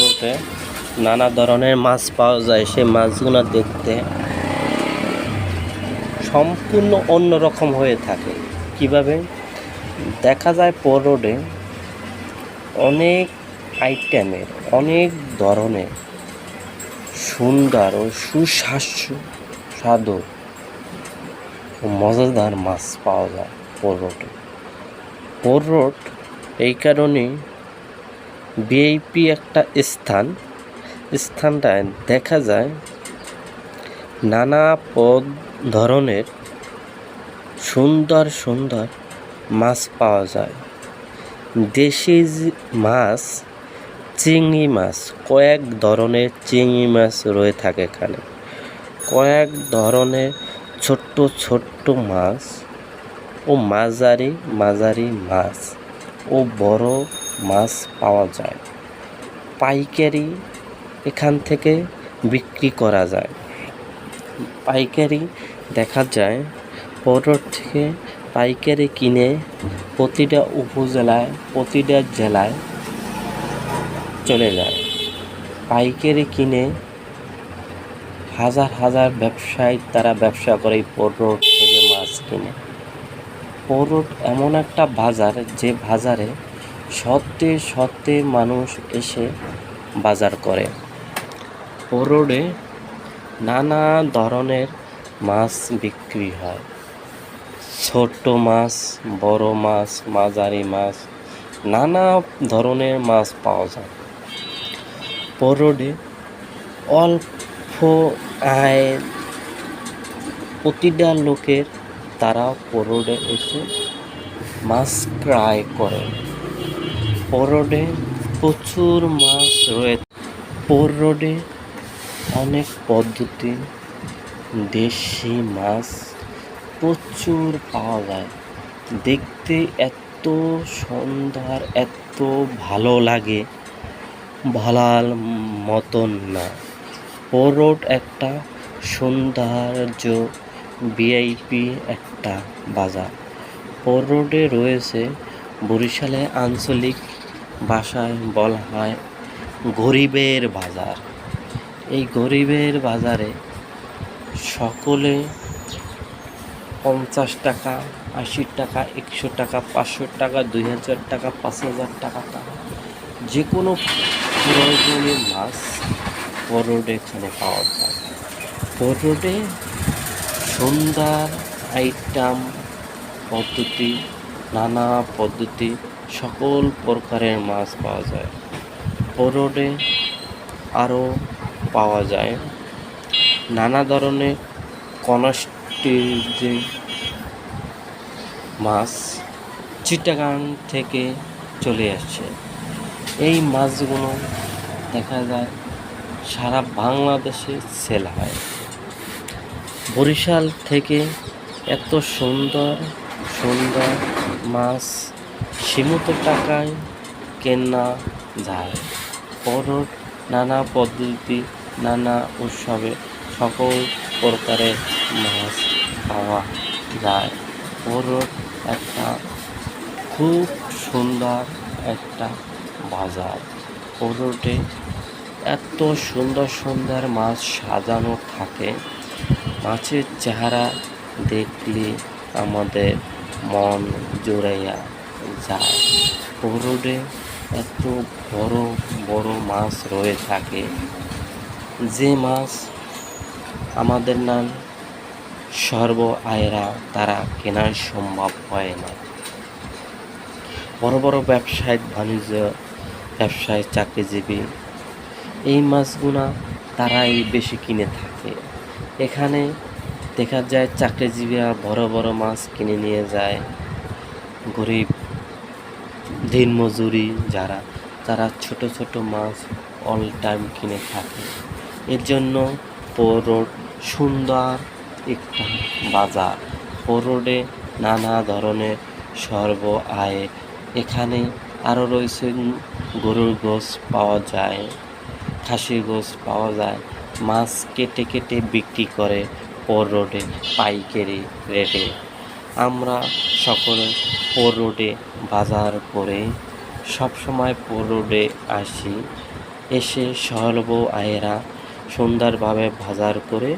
রোডে নানা ধরনের মাছ পাওয়া যায়, সেই মাছগুলো দেখতে সম্পূর্ণ অন্যরকম হয়ে থাকে। কীভাবে? দেখা যায় পর রোডে অনেক আইটেমের, অনেক ধরনের সুন্দর ও সুস্বাস্য স্বাদু ও মজাদার মাছ পাওয়া যায় পোর রোডে পোর রোড এই কারণে ভিআইপি একটা স্থান। স্থানটায় দেখা যায় নানা পদ ধরনের সুন্দর সুন্দর মাছ পাওয়া যায়। দেশি মাছ, চিংড়ি মাছ, কয়েক ধরনের চিংড়ি মাছ রয়ে থাকে এখানে। কয়েক ধরনের ছোট্ট ছোট্ট মাছ ও মাঝারি মাঝারি মাছ ও বড় মাছ পাওয়া যায়। পাইকারি এখান থেকে বিক্রি করা যায়। পাইকারি দেখা যায় পরোট থেকে পাইকারি কিনে প্রতিটা উপজেলায়, প্রতিটা জেলায় চলে যায়। পাইকারি কিনে হাজার হাজার ব্যবসায়ী তারা ব্যবসা করে পরোট থেকে মাছ কিনে। পরোট এমন একটা বাজার যে বাজারে সত্যি সত্যি মানুষ এসে বাজার করে। পরোডে নানা ধরনের মাছ বিক্রি হয়। ছোট মাছ, বড় মাছ, মাঝারি মাছ, নানা ধরনের মাছ পাওয়া যায়। পরোডে অল্প আয় প্রতিটা লোকের তারা পরোডে এসে মাছ ক্রয় করে। পরোডে প্রচুর মাছ রয়েছে। পরোডে অনেক পদ্ধতি। দেশি মাছ প্রচুর পাওয়া যায়। দেখতে এত সুন্দর, এত ভালো লাগে। ভালার মতন না। পোরোট একটা সৌন্দর্য ভিআইপি একটা বাজার। পোরোডে রয়েছে বরিশালে আঞ্চলিক ভাষায় বলা হয় গরিবের বাজার। এই গরিবের বাজারে সকলে পঞ্চাশ টাকা, আশি টাকা, একশো টাকা, পাঁচশো টাকা, দুই হাজার টাকা, পাঁচ হাজার টাকা যে কোনো প্রয়োজনীয় মাছ পরোডে এখানে পাওয়া যায়। পরোডে সুন্দর আইটেম পদ্ধতি, নানা পদ্ধতি সকল প্রকারের মাছ পাওয়া যায়। পরোডে আরও পাওয়া যায়। নানা ধরনের কনস্টির যে মাছ চিটাগাং থেকে চলে আসছে। এই মাছগুলো দেখা যায় সারা বাংলাদেশে সেল হয়। বরিশাল থেকে এত সুন্দর সুন্দর মাছ সীমিত টাকায় কেনা যায়। পরোট নানা পদ্ধতি, নানা উৎসবে সকল প্রকারের মাছ পাওয়া যায়। পরোট একটা খুব সুন্দর একটা বাজার। পরোটে এত সুন্দর সুন্দর মাছ সাজানো থাকে। মাছের চেহারা দেখলে আমাদের মন জোড়াইয়া যায়। পরোডে এত বড় বড় মাছ রয়ে থাকে। যে মাছ আমাদের নাম সর্ব আয়রা, তারা কেনার সম্ভব হয় না। বড় বড় ব্যবসায়িক, বাণিজ্য ব্যবসায়, চাকরিজীবী, এই মাছগুলা তারাই বেশি কিনে থাকে। এখানে দেখা যায়, চাকরিজীবীরা বড় বড় মাছ কিনে নিয়ে যায়। গরিব দিনমজুরি যারা, তারা ছোট ছোট মাছ অল টাইম কিনে থাকে। এর জন্য পৌরোড সুন্দর একটা বাজার। পৌরোডে নানা ধরনের সর্ব আয়। এখানে আরও রয়েছে গরুর গোস পাওয়া যায়, খাসির গোস পাওয়া যায়। মাছ কেটে কেটে বিক্রি করে পর রোডে পাইকারি রেটে আমরা সকলে পোর রোডে বাজার করে সবসময় পোর রোডে আসি। এসে সহলব আয়েরা সুন্দরভাবে বাজার করে